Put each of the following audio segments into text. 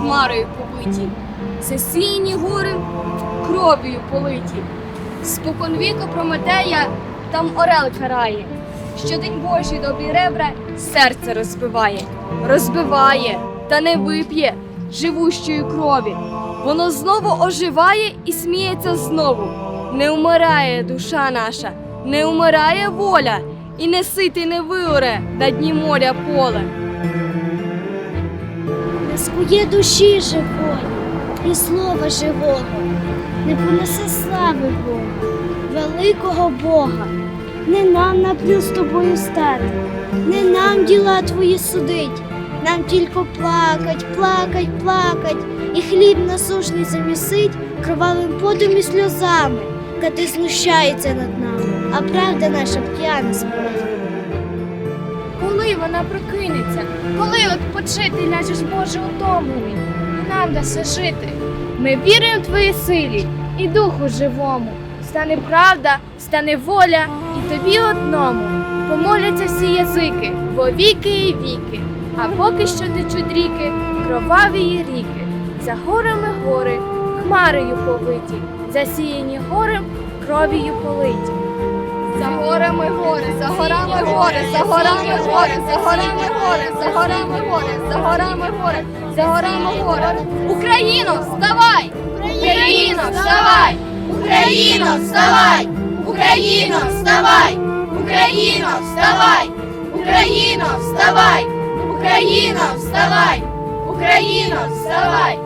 хмарою побиті, сесійні гори кров'ю политі. Спокон віку Прометея там орел карає. Щодень Божі добрі ребра серце розбиває, розбиває, та не вип'є живущої крові. Воно знову оживає і сміється знову. Не вмирає душа наша, не вмирає воля, і не ситий не виоре на дні моря поле. Скує душі живої і слова живого, не понесе слави Бога, великого Бога. Не нам напил з тобою стати, не нам діла твої судить, нам тільки плакать, плакать, плакать, і хліб насушний замісить кровавим потом і сльозами, коли знущається над нами, а правда наша п'яна спить. Коли вона прокинеться, коли відпочити ляжеш Боже утомлений, і нам даси жити. Ми віримо в твої силі і духу живому. Стане правда, стане воля, і тобі одному. Помоляться всі язики, во віки і віки. А поки що течуть ріки, кроваві є ріки. За горами гори, хмарою повиті, засіяні горем, кров'ю политі. За горами гори, за горами гори, за горами гори, за горами гори, за горами гори, за горами гори, за горами гори. Україно, вставай! Україно, вставай! Україно, вставай! Україно, вставай! Україно, вставай! Україно, вставай! Україно, вставай! Україно, вставай!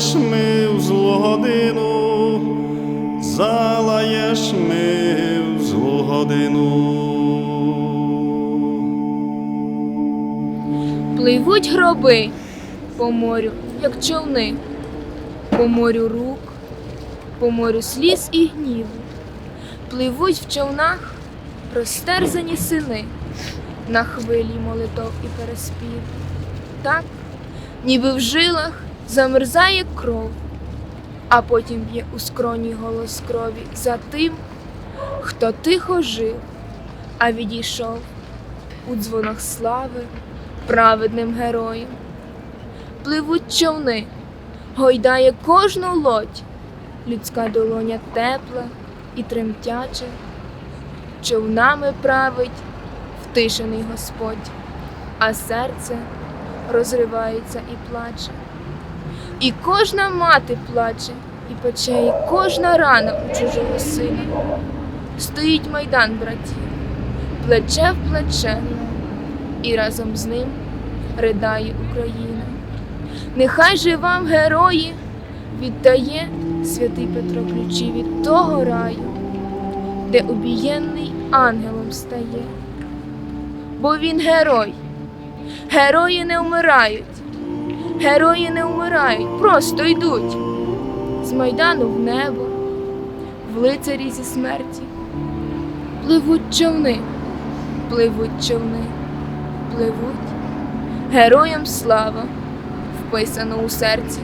залаєш ми в злу годину, залаєш ми в злу годину. Пливуть гроби по морю, як човни, по морю рук, по морю сліз і гніву. Пливуть в човнах розтерзані сини на хвилі молитов і переспів. Так, ніби в жилах замерзає кров, а потім б'є у скроні голос крові за тим, хто тихо жив, а відійшов у дзвонах слави праведним героєм. Пливуть човни, гойдає кожну лодь, людська долоня тепла і тремтяча, човнами править втишений Господь, а серце розривається і плаче. І кожна мати плаче, і пече, і кожна рана у чужого сина. Стоїть майдан братів, плече в плече, і разом з ним ридає Україна. Нехай же вам, герої, віддає святий Петро ключі від того раю, де убієнний ангелом стає. Бо він герой, герої не вмирають, герої не вмирають, просто йдуть з майдану в небо, в лицарі зі смерті. Пливуть човни, пливуть човни пливуть, героям слава вписано у серці.